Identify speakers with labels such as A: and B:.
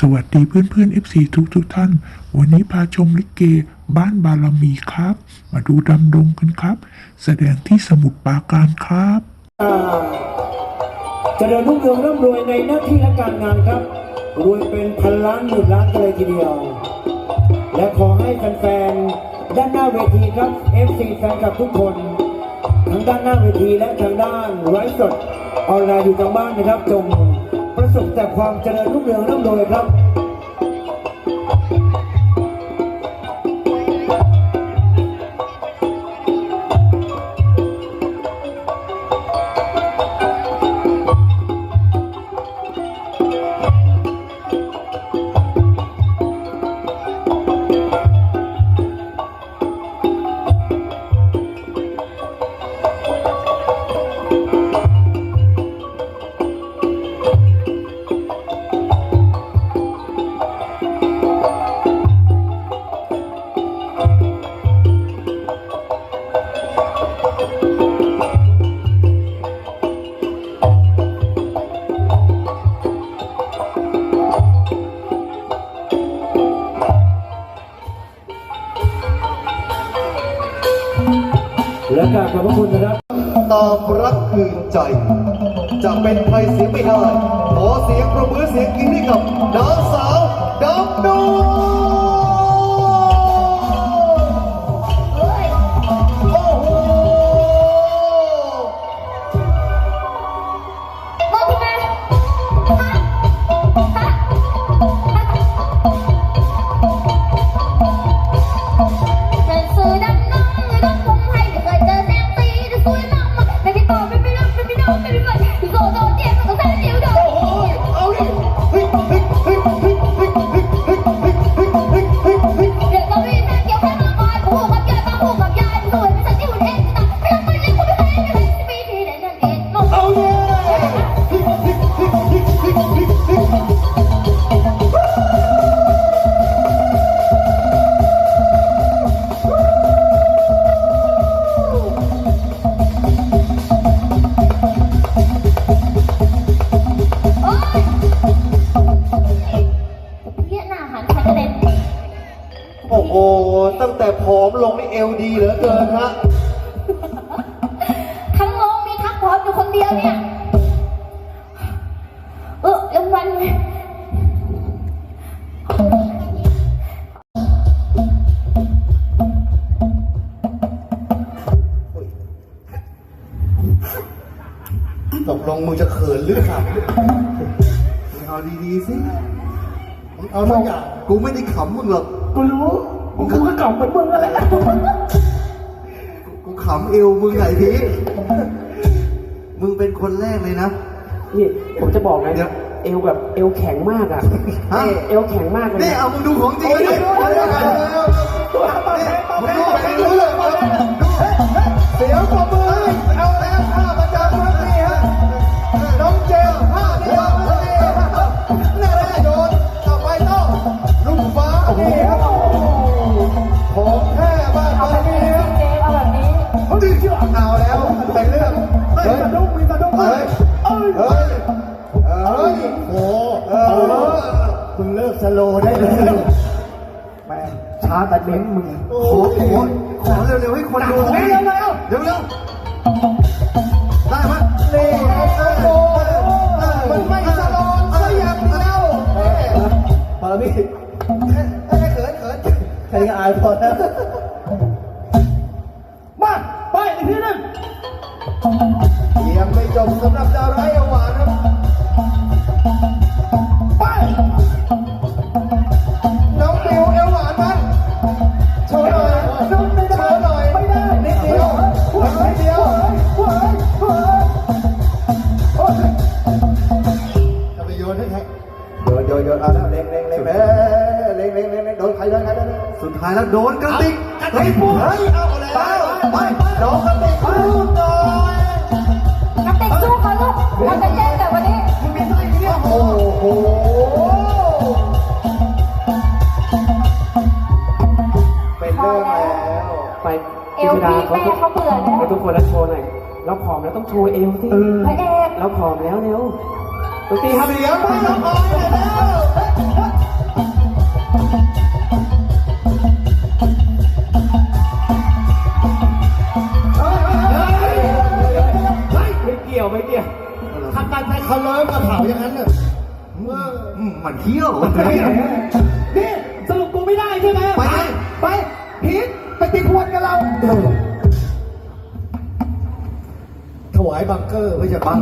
A: สวัสดีเพื่อนเพื่อนๆ FC ทุกทุกท่าน วันนี้พาชมลิเก บ้านบารมีครับ มาดูดำดงกันครับ แสดงที่สมุทรปราการครับ
B: อ่าเจริญรุ่งเรืองร่ำรวยในหน้าที่และการงานครับ รวยเป็นพันล้านหมื่นล้านกันเลยทีเดียว และขอให้แฟนๆด้านหน้าเวทีครับ FC แฟนคลับทุกคนทั้งด้านหน้าเวทีและทางด้านไลฟ์สดออนไลน์อยู่ทางบ้านนะครับจง สุขแต่ความเจริญรุ่งเรืองร่ำรวยครับ และกราบขอบพระคุณนะครับ
C: ตามรักคืนใจ จะเป็นใครเสียไม่ได้ ขอเสียงประมือเสียงกินให้กับน้างสาวดำดง โอ้โห
D: ตั้งแต่ผอมลง
C: นี่
D: เอ
C: วดีเหลือเกินฮะ
D: ทั้งโรงมีทั้งพร้อมอยู่คนเดียวเนี่ย เออรางวัลเลย
C: ตกลงมึงจะเขินหรือขำมึงเอาดีๆสิมึงเอาสักอย่างกูไม่ได้ขำมึงหรอก
B: กูรู้กูก็กลับเหมือนมึงนั่นแหละ
C: กูขำเอวมึงไงทีมึงเป็นคนแรกเลยนะ
E: นี่ผมจะบอกนะ
C: เดี๋ยว
E: เอวแบบเอวแข็งมากอะ
C: ฮะ
E: นี่เอวแข็งมากเลย
C: นี่
E: นะ
C: เอามึงดูของจริงดิมึงดูไปรู้เลยว่าเสียงปรบมือเอา
D: มึ
C: งเลิ
B: กสโลว์ได้เลยแม่ช้าแต่เน้นมึง
C: ขอขอขอเร็วๆให้คนดู
B: เร็วๆเร็ว
C: เร็วเร็วได้ไหมนี่โอ้โหมันไม่สลอนซะอย่างเดียว
B: พอแล้วพี่
C: เขินเขินเขิน
B: ใครก็อายพอแล้วมาไปอีกทีหนึง
C: ยังไม่จบสำหรับดาวร้ายเอวหวานครับ ดนสุดท้ายแล้วโดนกระติกกระติกปุ๊บเฮ้ยเอาแล้วไปโดนกระติกพูดหน่อย
D: นักเตะสู้เขาลูกเราจะแย่งแต่วันนี้
C: โอ้โหเป็นเรื่องแล้ว
E: ไป
D: เอวพี่แม่เขาเบื่อแล้ว
E: ไปทุกคนแล้วโชว์หน่อยเราผอมแล้วต้องโชว์เอวสิ
D: พระเอก
E: เราผอมแล้วเร็วดนตรีครับ
C: เสียงไม่ต้องออกเลยแล้ว
F: เขาเลิฟมาเผาอย่างนั้นน่ะเมื่อ
G: มันเที่ยว
F: นี่สรุปกูไม่ได้ใช่ไหมไป ไปพีทไปตีควรกับเรา ถวายบังเกอร์ไม่ใช่บัง